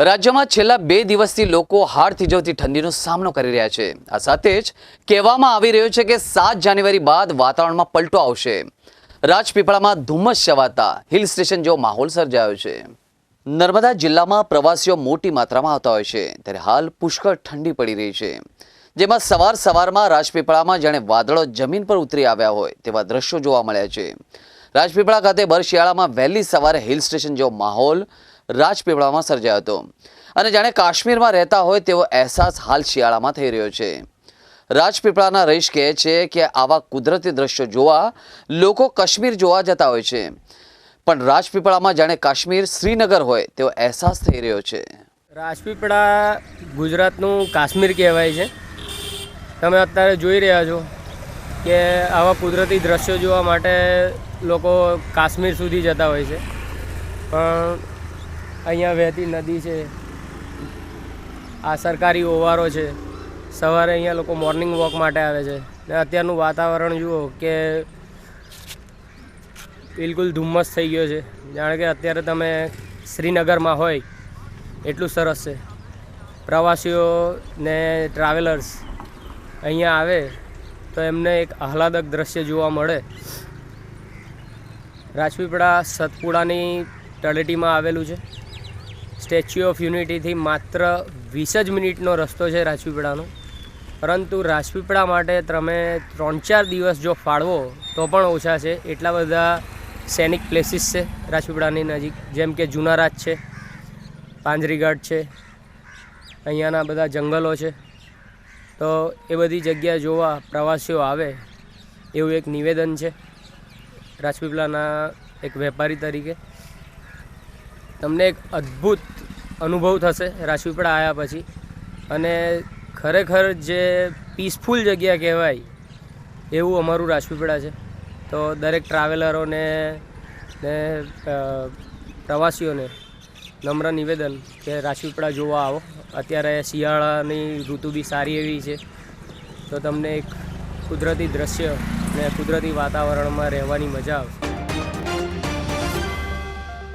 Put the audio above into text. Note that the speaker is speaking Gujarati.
રાજ્યમાં છેલ્લા બે દિવસથી લોકો હાડ થીજવતી ઠંડીનો સામનો કરી રહ્યા છે. આ સાથે જ કહેવામાં આવી રહ્યું છે કે સાત જાન્યુઆરી બાદ વાતાવરણમાં પલટો આવશે. રાજપીપળામાં ધુમ્મસ છવાતા હિલ સ્ટેશન જેવો માહોલ સર્જાયો છે. નર્મદા જિલ્લામાં પ્રવાસીઓ મોટી માત્રામાં આવતા હોય છે. ત્યારે હાલ પુષ્કળ ઠંડી પડી રહી છે. જેમાં સવાર સવારમાં રાજપીપળામાં જાણે વાદળો જમીન પર ઉતરી આવ્યા હોય તેવા દ્રશ્યો જોવા મળ્યા છે. રાજપીપળા ખાતે ભર શિયાળામાં વહેલી સવારે હિલ સ્ટેશન જેવો માહોલ રાજપીપળામાં સર્જાયો હતો. અને જાણે કાશ્મીરમાં રહેતા હોય તેવો અહેસાસ હાલ શિયાળામાં થઈ રહ્યો છે. રાજપીપળાના રહીશ કહે છે કે આવા કુદરતી દ્રશ્યો જોવા લોકો કાશ્મીર જોવા જતા હોય છે. પણ રાજપીપળામાં જાણે કાશ્મીર શ્રીનગર હોય તેવો અહેસાસ થઈ રહ્યો છે. રાજપીપળા ગુજરાતનું કાશ્મીર કહેવાય છે. તમે અત્યારે જોઈ રહ્યા છો કે આવા કુદરતી દ્રશ્યો જોવા માટે લોકો કાશ્મીર સુધી જતા હોય છે. પણ અહીંયા વહેતી નદી છે. આ સરકારી ઓવારો છે. સવારે અહીંયા લોકો મોર્નિંગ વોક માટે આવે છે. ને અત્યારનું વાતાવરણ જુઓ કે બિલકુલ ધુમ્મસ થઈ ગયો છે. જાણે કે અત્યારે તમે શ્રીનગરમાં હોય, એટલું સરસ છે. પ્રવાસીઓ ને ટ્રાવેલર્સ અહીંયા આવે તો એમને એક આહલાદક દ્રશ્ય જોવા મળે. રાજપીપળા સતપુડાની તળેટીમાં આવેલું છે. સ્ટેચ્યુ ઓફ યુનિટીથી માત્ર વીસ જ મિનિટનો રસ્તો છે રાજપીપળાનો. પરંતુ રાજપીપળા માટે તમે ત્રણ ચાર દિવસ જો ફાળવો, તો પણ ઓછા છે. એટલા બધા સૈનિક પ્લેસીસ છે રાજપીપળાની નજીક. જેમ કે જુનારાજ છે પાંજરીઘાટ છે, અહીંયાના બધા જંગલો છે. તો એ બધી જગ્યા જોવા પ્રવાસીઓ આવે, એવું એક નિવેદન છે રાજપીપળાના એક વેપારી તરીકે. તમને એક અદ્ભુત અનુભવ થશે રાજપીપળા આવ્યા પછી. અને ખરેખર જે પીસફુલ જગ્યા કહેવાય, એવું અમારું રાજપીપળા છે. તો દરેક ટ્રાવેલરોને ને પ્રવાસીઓને નમ્ર નિવેદન કે રાજપીપળા જોવા આવો. અત્યારે શિયાળાની ઋતુ બી સારી એવી છે. તો તમને એક કુદરતી દ્રશ્ય ને કુદરતી વાતાવરણમાં રહેવાની મજા આવશે.